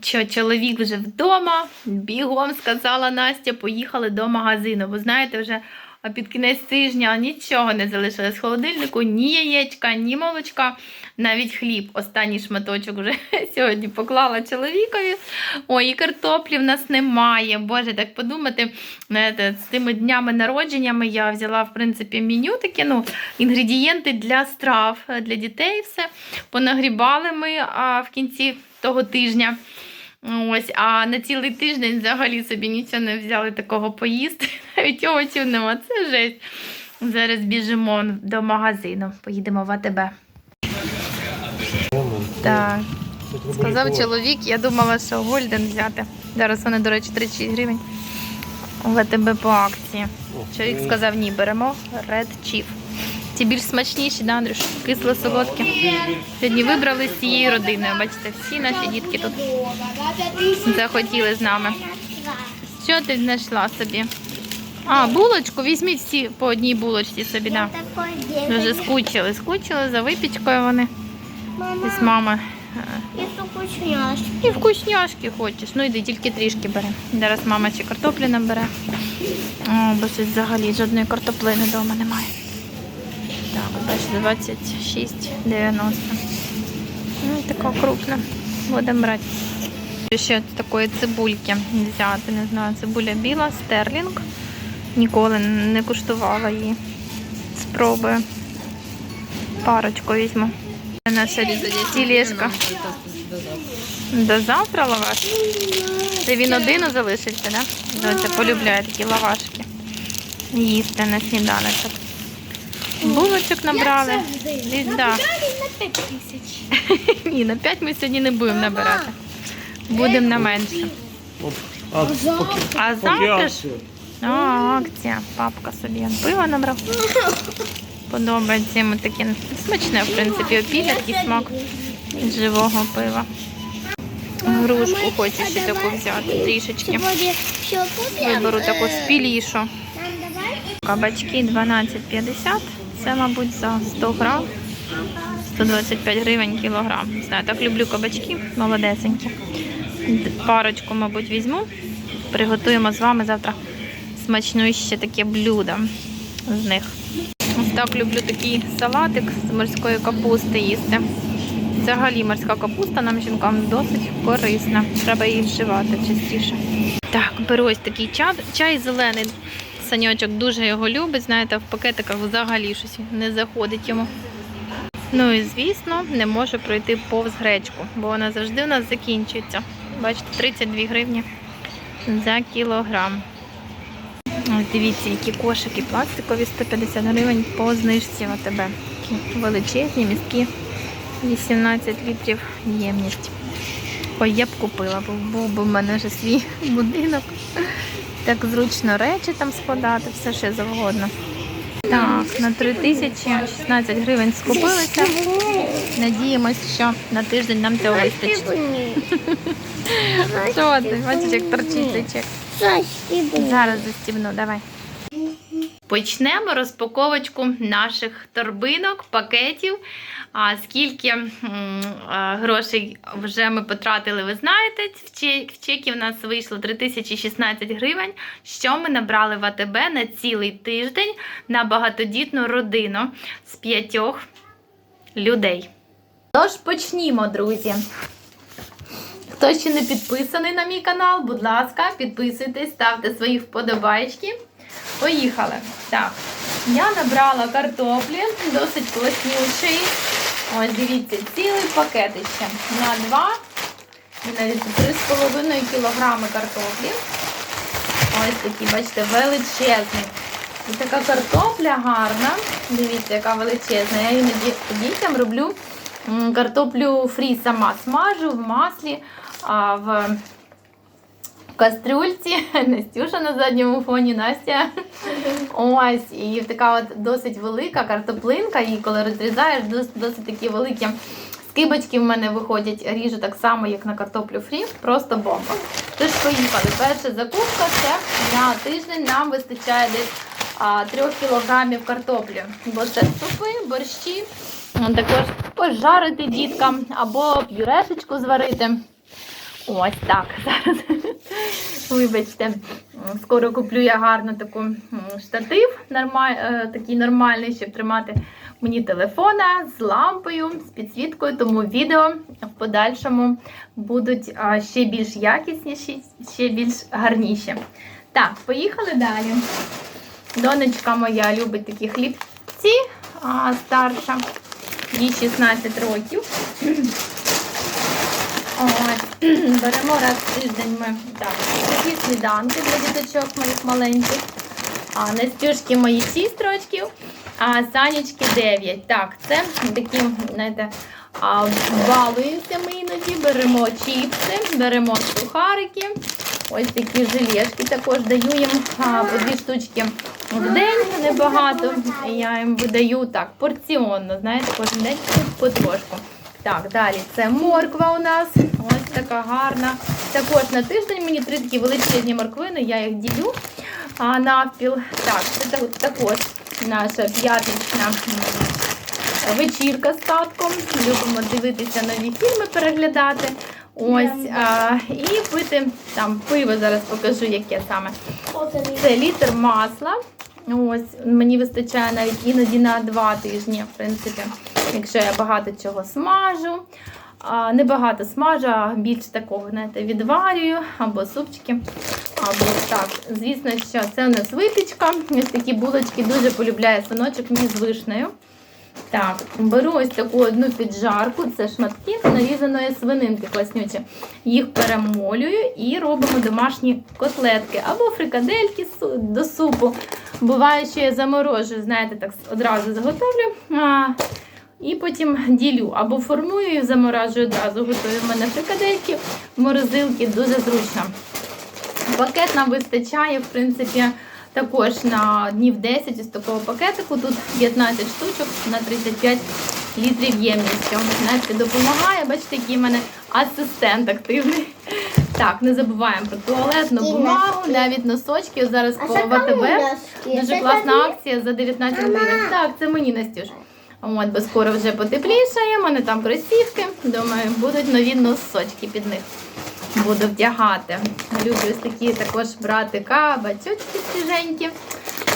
Що чоловік вже вдома, бігом сказала Настя, поїхали до магазину. Бо знаєте, вже під кінець тижня нічого не залишилось в холодильнику, ні яєчка, ні молочка, навіть хліб. Останній шматочок вже сьогодні поклала чоловікові. Ой, і картоплі в нас немає. Боже, так подумати, знаєте, з тими днями народженнями я взяла, в принципі, меню таке, ну, інгредієнти для страв е, для дітей. Все понагрібали ми а, в кінці того тижня. Ось, а на цілий тиждень взагалі собі нічого не взяли такого поїсти. Навіть овочів нема. Це жесть. Зараз біжимо до магазину. Поїдемо в АТБ. Так. Сказав чоловік, я думала, що Гольден взяти. Зараз вони, до речі, 36 гривень. В АТБ по акції. Чоловік сказав, ні, беремо Red Chief. Ці більш смачніші, да, Андрюш? Кисло-солодкі. Сьогодні вибрали з цією родиною. Бачите, всі наші дітки тут захотіли з нами. Що ти знайшла собі? А, булочку, візьміть всі по одній булочці собі, да. Дуже скучили, скучили за випічкою вони з мами. Е, вкусняшки. І вкусняшки хочеш. Ну йди, тільки трішки бери. Зараз мама ще картоплі набере. О, бо щось взагалі жодної картоплини вдома немає. Так, бачите, 26,90. Ну, така крупна. Будемо брати. Ще такої цибульки взяти. Не знаю, цибуля біла, стерлінг. Ніколи не куштувала її. Спробую. Парочку візьму. Наша тілешка. До завтра лаваш? Це він один залишився, да? Доця полюбляє такі лавашки. Їсти на сніданочок. Булочок набрали. Десь, да. на 5 тысяч. Ні, на 5 ми сьогодні не будемо набирати. Будемо на менше. А завтра ж акція. акція. Папка собі пиво набрав. Подобається йому таке смачне, в принципі, опілля, такий смак від живого пива. Грушку хочу ще таку взяти трішечки. Виберу таку спілішу. Кабачки 12,50. Це, мабуть, за 100 грам. 125 гривень кілограм. Не знаю, так люблю кабачки, молодесенькі. Парочку, мабуть, візьму. Приготуємо з вами завтра смачну ще таке блюдо з них. Ось так люблю такий салатик з морської капусти їсти. Взагалі морська капуста нам жінкам досить корисна. Треба її вживати частіше. Так, беру ось такий чай, чай зелений. Саньочок дуже його любить, знаєте, в пакетиках взагалі щось не заходить йому. Ну і звісно, не можу пройти повз гречку, бо вона завжди у нас закінчується. Бачите, 32 гривні за кілограм. Ось дивіться, які кошики пластикові 150 гривень по знижці в АТБ. Такі величезні, місткі, 18 літрів ємність. Ой, я б купила, бо був би в мене вже свій будинок. Так зручно речі там складати, все ще завгодно. Так, на 3016 гривень скупилися. Надіємось, що на тиждень нам цього вистачить. Що ти? Бачиш, як торчить цей чек. Зараз застібну, давай. Почнемо розпаковочку наших торбинок, пакетів. А скільки грошей вже ми потратили, ви знаєте. В чек- в чекі в нас вийшло 3016 гривень. Що ми набрали в АТБ на цілий тиждень на багатодітну родину з п'ятьох людей. Тож почнімо, друзі. Хто ще не підписаний на мій канал, будь ласка, підписуйтесь, ставте свої вподобайки. Поїхали. Так, я набрала картоплі, досить класнючий. Ось дивіться, цілий пакетище на 2 і навіть 3,5 кілограми картоплі. Ось такі, бачите, величезні. І така картопля гарна. Дивіться, яка величезна. Я іноді дітям роблю картоплю фрі сама смажу в маслі, а кастрюльці. Настюша на задньому фоні, Настя. Ось, і така от досить велика картоплинка, і коли розрізаєш, досить, досить такі великі скибочки в мене виходять. Ріжу так само, як на картоплю фрі, просто бомба. Тож поїхали. Перша закупка це на тиждень нам вистачає десь а, 3 кілограмів картоплі. Бо це супи, борщі, також пожарити діткам або пюрешечку зварити. Ось так. Зараз. Вибачте, скоро куплю я гарно таку штатив, нормаль, е, такий нормальний, щоб тримати мені телефона з лампою, з підсвіткою, тому відео в подальшому будуть ще більш якісніші, ще більш гарніші. Так, поїхали далі. Донечка моя любить такі хлібці, старша, їй 16 років. Ось, беремо раз в тиждень ми так, такі сніданки для діточок моїх маленьких. А Настюшки мої 6 років, а Санечки 9. Так, це такі, знаєте, балуємося ми іноді, беремо чіпси, беремо сухарики. Ось такі желешки також даю їм а, по дві штучки в день, небагато. Я їм видаю так порціонно, знаєте, кожен день потрошку. Так, далі це морква у нас. Ось така гарна. Також на тиждень мені три такі величезні морквини, я їх ділю а, навпіл. Так, це також наша п'ятнична вечірка з татком. Любимо дивитися нові фільми, переглядати. Ось, а, і пити там пиво, зараз покажу, яке саме. Це літр масла. Ось мені вистачає навіть іноді на два тижні, в принципі, якщо я багато чого смажу. Не багато смажу, а більш такого, знаєте, відварюю або супчики. Або так. Звісно, що це у нас випічка. Ось такі булочки дуже полюбляє синочок мій з вишнею. Так, беру ось таку одну піджарку, це шматки нарізаної свининки класнючі. Їх перемолюю і робимо домашні котлетки або фрикадельки до супу. Буває, що я заморожую, знаєте, так одразу заготовлю. І потім ділю або формую і заморажую одразу. Готую в мене фрикадельки, морозилки, дуже зручно. Пакет нам вистачає, в принципі, також на днів 10 із такого пакетику. Тут 15 штучок на 35 літрів ємністю. Знаєте, допомагає. Бачите, який в мене асистент активний. Так, не забуваємо про туалетну бумагу, навіть носочки. Зараз по ВТБ. Дуже класна акція за 19 гривень. Так, це мені Настюш. От, бо скоро вже потеплішає, мене там кросівки. Думаю, будуть нові носочки під них. Буду вдягати. Люблю ось такі також брати кабачочки свіженькі.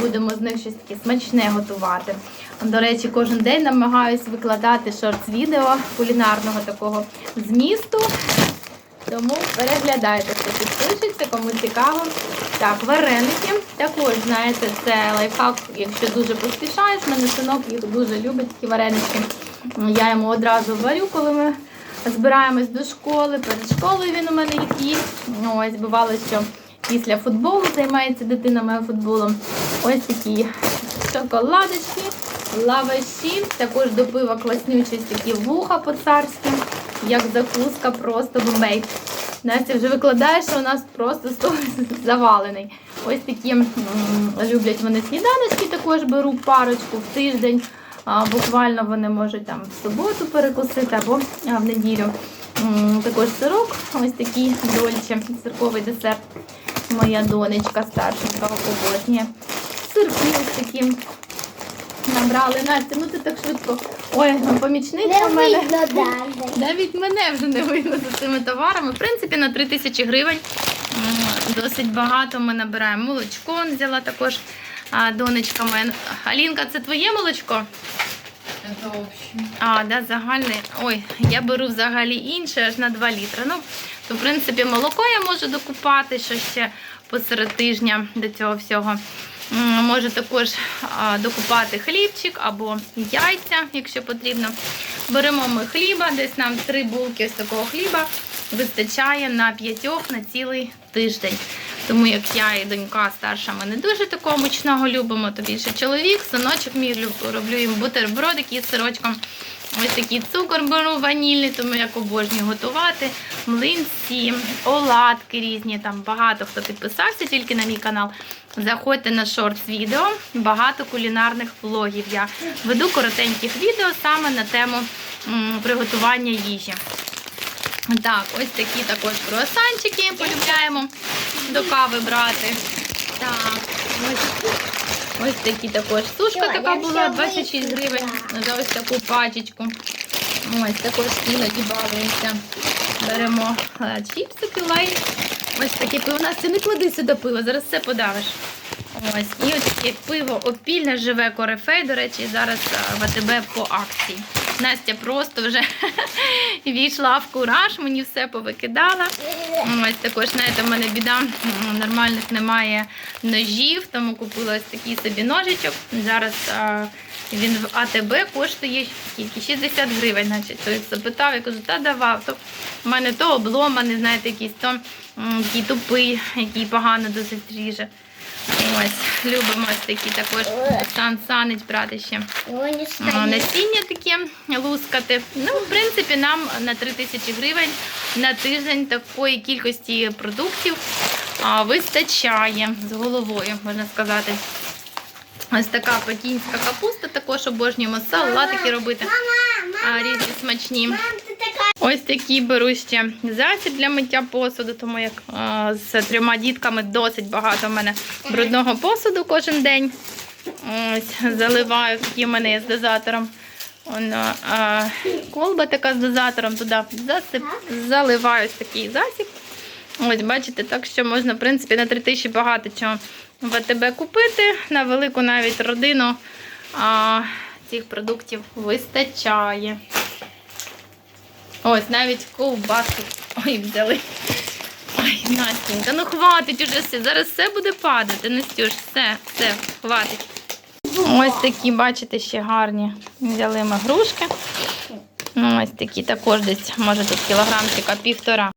Будемо з них щось таке смачне готувати. До речі, кожен день намагаюсь викладати шорт-відео кулінарного такого змісту. Тому переглядайте, хто підпишеться, кому цікаво. Так, вареники. Також, знаєте, це лайфхак, якщо дуже поспішаєш, мене синок їх дуже любить, такі вареники. Я йому одразу варю, коли ми збираємось до школи. Перед школою він у мене їх їсть. Ось бувало, що після футболу займається дитина моя футболом. Ось такі шоколадочки, лаваші. Також до пива класнючі ось такі вуха по-царськи, як закуска, просто бомбей. Настя вже викладає, що у нас просто стол завалений. Ось такі м, люблять вони сніданочки, також беру парочку в тиждень. А, буквально вони можуть там в суботу перекусити або а, в неділю. М, Також сирок, ось такий дольче, сирковий десерт. Моя донечка старшенька обожнює. Сирки ось такі набрали. Настя, ну ти так швидко. Ой, помічниця Не в мене. видно навіть. Навіть мене вже не видно за цими товарами. В принципі, на 3 тисячі гривень досить багато ми набираємо. Молочко взяла також а, донечка моя. Алінка, це твоє молочко? Это общее. А, да, загальне. Ой, я беру взагалі інше, аж на 2 літри. Ну, то, в принципі, молоко я можу докупати, що ще посеред тижня до цього всього. М, Можу також докупати хлібчик або яйця, якщо потрібно. Беремо ми хліба, десь нам три булки ось такого хліба вистачає на п'ятьох на цілий тиждень. Тому як я і донька старша, ми не дуже такого мучного любимо, то більше чоловік, синочок мій роблю їм бутербродики із сирочком. Ось такий цукор беру ванільний, тому як обожнюю готувати. Млинці, оладки різні. Там багато хто підписався тільки на мій канал. Заходьте на шортс відео, багато кулінарних влогів. Я веду коротеньких відео саме на тему приготування їжі. Так, ось такі також круасанчики полюбляємо до кави брати. Так, ось, ось такі також. Сушка така була 26 гривень за ось таку пачечку. Ось також іноді балуємося. Беремо е, чіпсики, лайн. Ось таке пиво. Настя, не клади сюди пиво, зараз все подавиш. Ось, і ось таке пиво опільне живе корифей, до речі, зараз е, в АТБ по акції. Настя просто вже війшла в кураж, мені все повикидала. Ось також, знаєте, в мене біда, нормальних немає ножів, тому купила ось такий собі ножичок. Зараз а, він в АТБ коштує скільки? 60 гривень, значить. Той запитав, я кажу, та давав. То в мене то обломаний, знаєте, якийсь то який тупий, який погано досить ріже. Ось, любимо ось такі також Сан Санич брати ще. Насіння таке лускати. Ну, в принципі, нам на 3 тисячі гривень на тиждень такої кількості продуктів вистачає з головою, можна сказати. Ось така пекінська капуста, також обожнюємо салатики робити. Різні смачні. Ось такі беру ще засіб для миття посуду, тому як з трьома дітками досить багато в мене брудного посуду кожен день. Ось, заливаю, такий мене з дозатором. Воно, колба така з дозатором туди засип, заливаю такий засіб. Ось, бачите, так що можна, в принципі, на 3000 багато чого в купити. На велику навіть родину а, цих продуктів вистачає. Ось, навіть ковбасу. Ой, взяли. Ой, Настенька, ну хватить уже все. Зараз все буде падати. Настюш, все, все, хватить. Ось такі, бачите, ще гарні. Взяли ми грушки. Ось такі також десь, може тут кілограмчика півтора.